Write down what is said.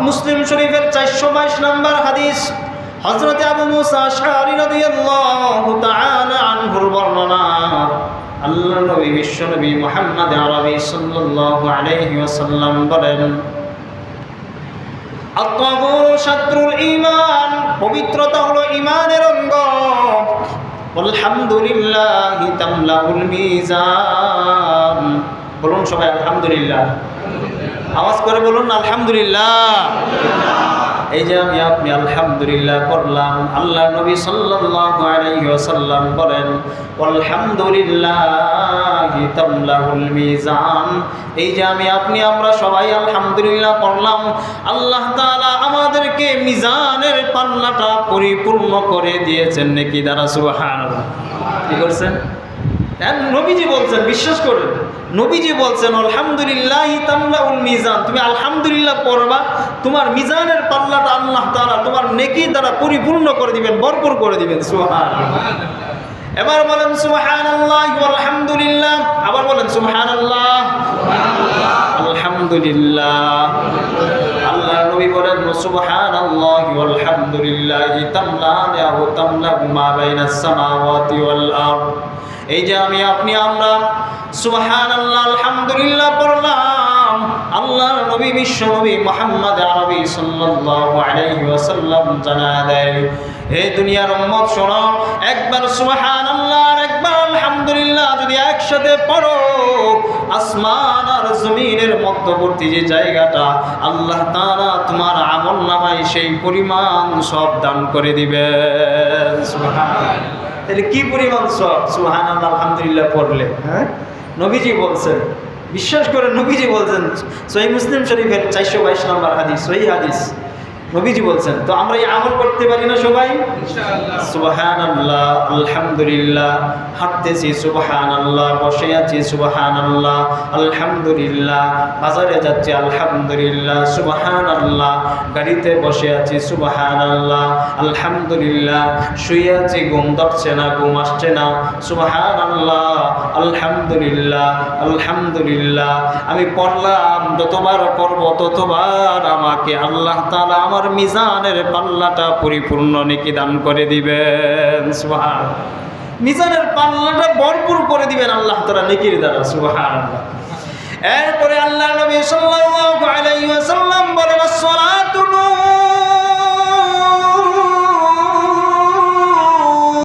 মুসলিম শরীফের চারশো বাইশ নম্বর হাদিস হজরত আবু মুসা আশআরী রাদিয়াল্লাহু তাআলা আনহুর বর্ণনা। আল্লাহ নবী, বিশ্ব নবী মুহাম্মদ আরবি সাল্লাল্লাহু আলাইহি ওয়াসাল্লাম বলেন ঈমান, পবিত্রতা হলো ঈমানের অঙ্গ। আলহামদুলিল্লাহ তামলাউল মিজান। বলুন সবাই, আলহামদুলিল্লাহ। আওয়াজ করে বলুন, আলহামদুলিল্লাহ। এই যে আমি আপনি আলহামদুলিল্লাহ করলাম। আল্লাহ নবী সাল্লাল্লাহু আলাইহি বলেন, আলহামদুলিল্লাহ এই যে আমি আপনি, আমরা সবাই আলহামদুলিল্লাহ পড়লাম আল্লাহ তাআলা আমাদেরকে মিজানের পাল্লাটা পরিপূর্ণ করে দিয়েছেন নাকি দ্বারা, সুবহানাল্লাহ। কি করছেন? নবীজি বলছেন, বিশ্বাস করেন। নবীজি বলছেন, আলহামদুলিল্লাহ তামলাউল মিজান। তুমি আলহামদুলিল্লাহ পড়বা, তোমার মিজানের পাল্লাটা আল্লাহ তারা তোমার নেকি দ্বারা পরিপূর্ণ করে দিবেন, ভরপুর করে দিবেন সোহান এবার বলেন সুহান আল্লাহ আলহামদুলিল্লাহ আবার বলেন আলহামদুলিল্লাহ। আল্লাহ বলেন সুবহানাল্লাহ আলহামদুলিল্লাহ তামলা ইয়াহু তামলা মা বাইনাস সামাওয়াতি ওয়াল আরদ। এই যে আমি, আপনি, আমরা সুবহান আল্লাহ আলহামদুলিল্লাহ পড়লাম। আল্লাহর নবী, বিশ্ব নবী মোহাম্মদ আরবি সাল্লাল্লাহু আলাইহি ওয়াসাল্লাম জানা দেয়, হে দুনিয়ার উম্মত, শোনো, একবার সুবহান যদি একসাথে পড়ো। আসমান আর জমিনের মধ্যবর্তী যে জায়গাটা, আল্লাহ তাআলা তোমার আমল নামায় সেই পরিমাণ সব দান করে দিবে তাহলে কি পরিমাণ সব? সুহান আলহামদুলিল্লাহ পড়লে। হ্যাঁ? নবীজি বলছেন, বিশ্বাস করে নবীজি বলছেন, সহি মুসলিম শরীফের চারশো বাইশ নম্বর হাদিস, সহি হাদিস। নবীজি বলছেন তো আমরা এই আমল করতে পারি না সবাই? সুবাহান আল্লাহ আলহামদুলিল্লাহ। হাঁটতেছি সুবাহান আল্লাহ বসে আছি সুবাহান আল্লাহ আলহামদুলিল্লাহ। বাজারে যাচ্ছি আলহামদুলিল্লাহ। সুবাহান আল্লাহ গাড়িতে বসে আছি সুবাহান আল্লাহ আলহামদুলিল্লাহ। শুয়ে আছি ঘুম ধরছে না ঘুম আসছে না। সুবাহান আল্লাহ আলহামদুলিল্লাহ। আলহামদুলিল্লাহ। আমি পড়লাম যতবার পড়ব ততবার আমাকে আল্লাহ তাআলা আমার মিজানের পাল্লাটা পরিপূর্ণ নেকি দান করে দিবেন সুহান মিজানের পাল্লাটা ভরপুর করে দিবেন আল্লাহ তারা নেকির দ্বারা সুহান এরপরে আল্লাহ নবী সাল্লাল্লাহু আলাইহি ওয়াসাল্লাম বলেন আসসালাত